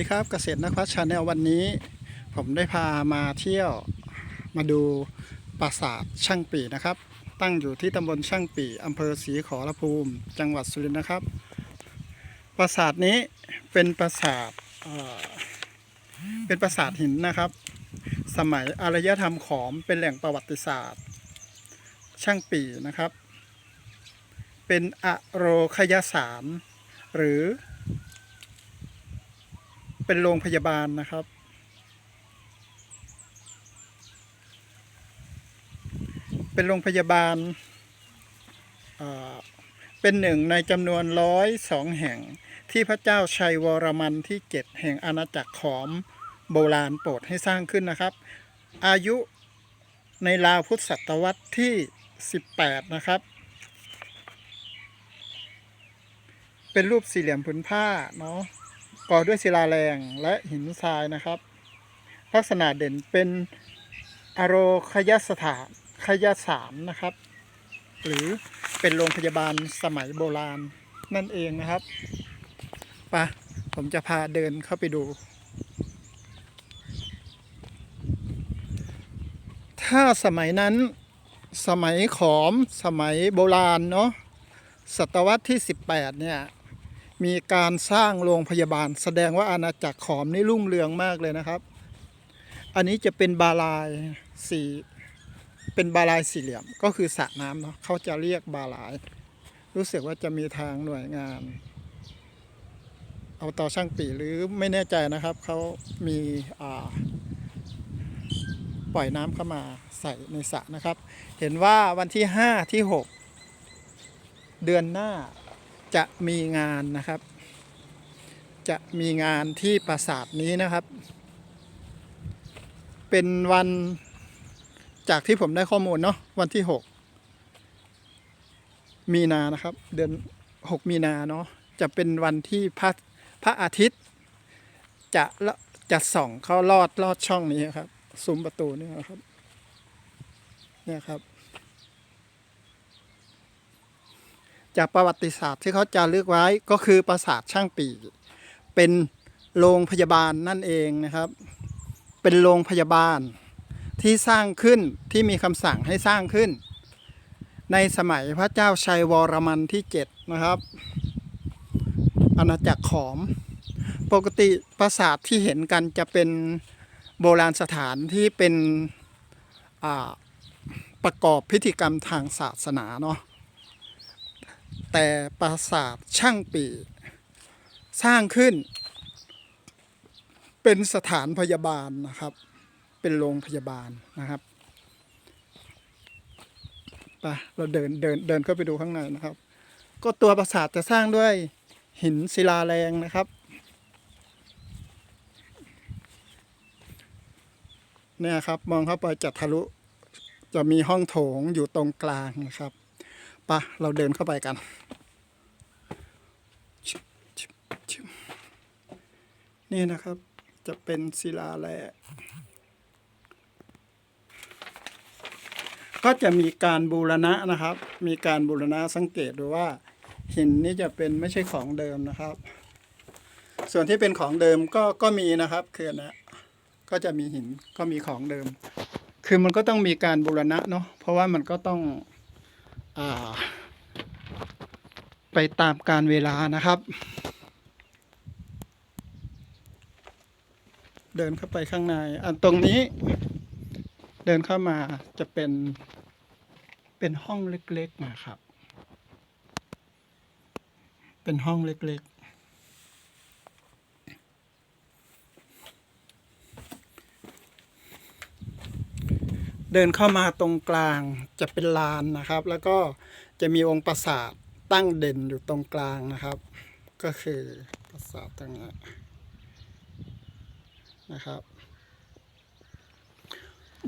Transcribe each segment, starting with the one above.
ดีครับเกษตรนักพัฒชาแนลวันนี้ ผมได้พามาเที่ยวมาดูปราสาทช่างปีนะครับ ตั้งอยู่ที่ตำบลช่างปีอำเภอศรีขอรภูมิ จังหวัดสุรินทร์นะครับ ปราสาทนี้เป็นปราสาทเเป็นปราสาทหินนะครับ สมัยอารยธรรมขอมเป็นแหล่งประวัติศาสตร์ ช่างปีนะครับ เป็นอโรคยสารหรือ เป็นโรงพยาบาลนะครับ เป็นโรงพยาบาล เป็นหนึ่งในจำนวนร้อยสองแห่งที่พระเจ้าชัยวรมันที่เจ็ดแห่งอาณาจักรขอมโบราณโปรดให้สร้างขึ้นนะครับ อายุในราวพุทธศตวรรษที่ 18 นะครับ เป็นรูปสี่เหลี่ยมผืนผ้าเนาะ ก่อด้วยศิลาแรงและหินทรายนะครับ ลักษณะเด่นเป็นอโรคยสถานคยสารนะครับ หรือเป็นโรงพยาบาลสมัยโบราณนั่นเองนะครับไปะผมจะพาเดินเข้าไปดู ถ้าสมัยนั้นสมัยขอมสมัยโบราณเนาะศตวรรษที่ 18 เนี่ย มีการสร้างโรงพยาบาล แสดงว่าอาณาจักรขอมนี่รุ่งเรืองมากเลยนะครับ อันนี้จะเป็นบาลายสี่เป็นบาลายสี่เหลี่ยมก็คือสระน้ำเนาะเขาจะเรียกบาลาย รู้สึกว่าจะมีทางหน่วยงาน เอาต่อช่างปีหรือไม่แน่ใจนะครับเขามีอ่าปล่อยน้ำเข้ามาใส่ในสระนะครับ เห็นว่าวันที่ 5 ที่ 6 เดือนหน้า จะมีงานนะครับ จะมีงานที่ปราสาทนี้นะครับ เป็นวันจากที่ผมได้ข้อมูลเนาะวันที่ 6 มีนานะครับ เดือน 6 มีนาเนาะจะเป็นวันที่พระพระอาทิตย์ จะละจะส่องเข้าลอดลอดช่องนี้ครับซุ้มประตูนี่ครับเนี่ยครับ จากประวัติศาสตร์ที่เขาจารึกไว้ก็คือปราสาทช่างปีเป็นโรงพยาบาลนั่นเองนะครับ เป็นโรงพยาบาลที่สร้างขึ้นที่มีคำสั่งให้สร้างขึ้น ในสมัยพระเจ้าชัยวรมันที่ 7 นะครับ อาณาจักรขอม ปกติปราสาทที่เห็นกันจะเป็นโบราณสถานที่เป็นประกอบพิธีกรรมทางศาสนาเนาะ แต่ปราสาทช่างปี สร้างขึ้น เป็นสถานพยาบาลนะครับ เป็นโรงพยาบาลนะครับไปเราเดินเดินเดินเข้าไปดูข้างในนะครับ ก็ตัวปราสาทจะสร้างด้วยหินศิลาแรงนะครับ เนี่ยครับมองเข้าไปจะทะลุจะมีห้องโถงอยู่ตรงกลางนะครับ ปะเราเดินเข้าไปกัน นี่นะครับจะเป็นศิลาแร่ก็จะมีการบูรณะนะครับ มีการบูรณะสังเกตดูว่าหินนี่จะเป็นไม่ใช่ของเดิมนะครับ ส่วนที่เป็นของเดิมก็ก็มีนะครับคือนะก็จะมีหินก็มีของเดิม คือมันก็ต้องมีการบูรณะเนาะเพราะว่ามันก็ต้อง ไปตามการเวลานะครับ เดินเข้าไปข้างใน อันตรงนี้ เดินเข้ามาจะเป็นเป็นห้องเล็กๆนะครับ เป็นห้องเล็กๆ เดินเข้ามาตรงกลางจะเป็นลานนะครับ แล้วก็จะมีองค์ปราสาทตั้งเด่นอยู่ตรงกลางนะครับ ก็คือปราสาทตรงนี้นะครับ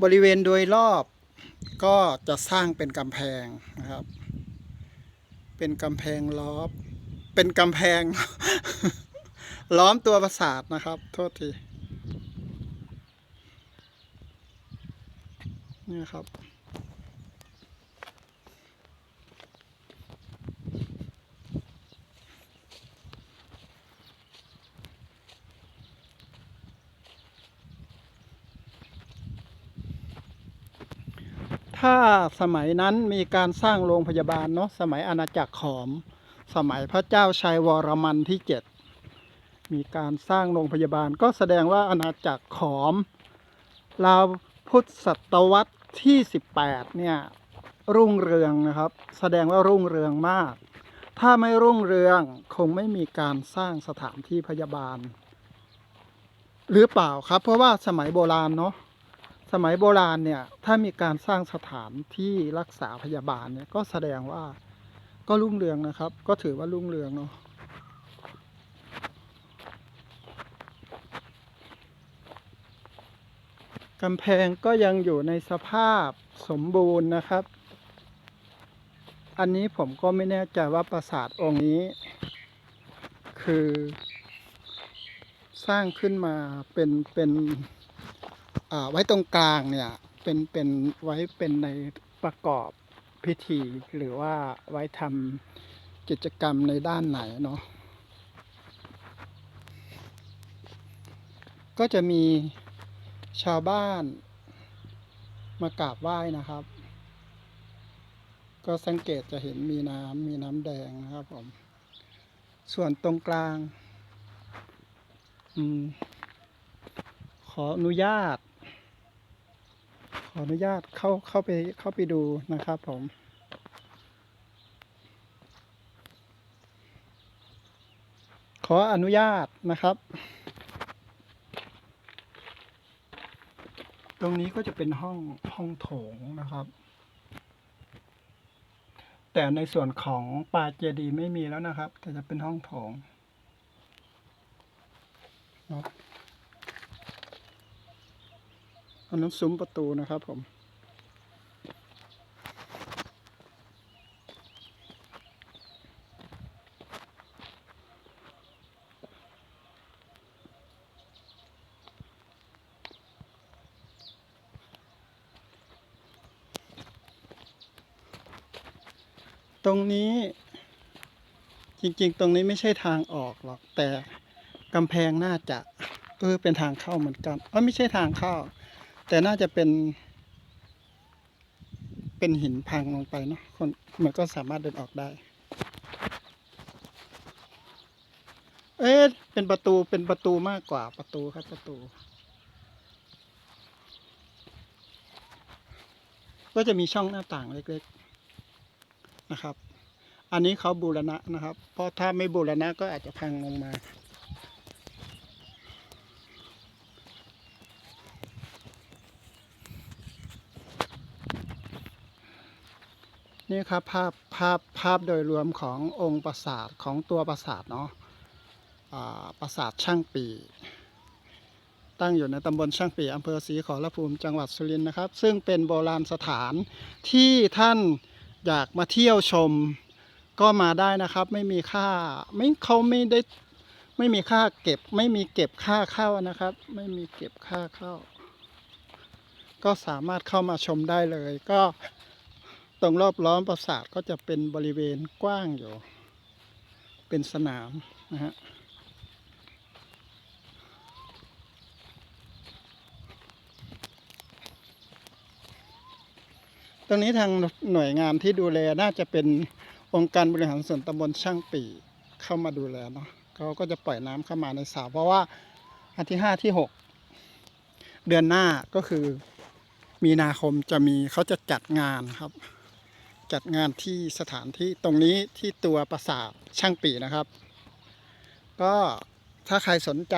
บริเวณโดยรอบก็จะสร้างเป็นกำแพงนะครับ เป็นกำแพงล้อมเป็นกำแพง ล้อมตัวปราสาทนะครับ โทษที นี่ครับ ถ้าสมัยนั้นมีการสร้างโรงพยาบาลเนาะสมัยอาณาจักรขอม สมัยพระเจ้าชัยวรมันที่เจ็ดมีการสร้างโรงพยาบาลก็แสดงว่าอาณาจักรขอมลาวพุทธศตวรรษ ที่ 18 เนี่ย รุ่งเรืองนะครับ แสดงว่ารุ่งเรืองมาก ถ้าไม่รุ่งเรืองคงไม่มีการสร้างสถานที่พยาบาล หรือเปล่าครับ เพราะว่าสมัยโบราณเนาะสมัยโบราณเนี่ยถ้ามีการสร้างสถานที่รักษาพยาบาลเนี่ยก็แสดงว่าก็รุ่งเรืองนะครับ ก็ถือว่ารุ่งเรืองเนาะ กำแพงก็ยังอยู่ในสภาพสมบูรณ์นะครับ อันนี้ผมก็ไม่แน่ใจว่าปราสาทองค์นี้ คือสร้างขึ้นมาเป็นเป็นอ่าไว้ตรงกลางเนี่ยเป็นเป็นไว้เป็นในประกอบพิธีหรือว่าไว้ทำกิจกรรมในด้านไหนเนาะก็จะมี ชาวบ้าน มากราบไหว้นะครับ ก็สังเกตจะเห็นมีน้ำมีน้ำแดงนะครับผม ส่วนตรงกลางอขออนุญาต ขออนุญาตเข้าเข้าไปเข้าไปดูนะครับผมขออนุญาตนะครับ ตรงนี้ก็จะเป็นห้องห้องโถงนะครับ แต่ในส่วนของปาเจดีไม่มีแล้วนะครับ แต่จะเป็นห้องโถงเนาะอันนั้นซุ้มประตูนะครับผม รงนี้จริงๆ ตรงนี้ไม่ใช่ทางออกหรอก แต่กำแพงน่าจะ เออเป็นทางเข้าเหมือนกันเออไม่ใช่ทางเข้า แต่น่าจะเป็น เป็นหินพังลงไปเนาะคนมันก็สามารถเดินออกได้ เอ๊ะเป็นประตูเป็นประตูมากกว่าประตูครับประตู ก็จะมีช่องหน้าต่างเล็กๆ นะครับ อันนี้เขาบูรณะนะครับ เพราะถ้าไม่บูรณะก็อาจจะพังลงมา นี่ครับภาพภาพภาพโดยรวมขององค์ปราสาทของตัวปราสาทเนาะอ่าปราสาทช่างปีตั้งอยู่ในตำบลช่างปีอำเภอศรีขอรภูมิจังหวัดสุรินทร์นะครับ ซึ่งเป็นโบราณสถานที่ท่าน อยากมาเที่ยวชมก็มาได้นะครับ ไม่มีค่าไม่เขาไม่ได้ไม่มีค่าเก็บ ไม่มีเก็บค่าเข้านะครับ ไม่มีเก็บค่าเข้า ก็สามารถเข้ามาชมได้เลย ก็ตรงรอบล้อมปราสาทก็จะเป็นบริเวณกว้างอยู่ เป็นสนามนะฮะ ตรงนี้ทางหน่วยงานที่ดูแลน่าจะเป็นองค์การบริหารส่วนตำบลช่างปีเข้ามาดูแลเนาะเขาก็จะปล่อยน้ำเข้ามาในสระเพราะว่าอันที่ห้าที่หกเดือนหน้าก็คือมีนาคมจะมีเขาจะจัดงานครับ จัดงานที่สถานที่ตรงนี้ที่ตัวปราสาทช่างปีนะครับ ก็ถ้าใครสนใจ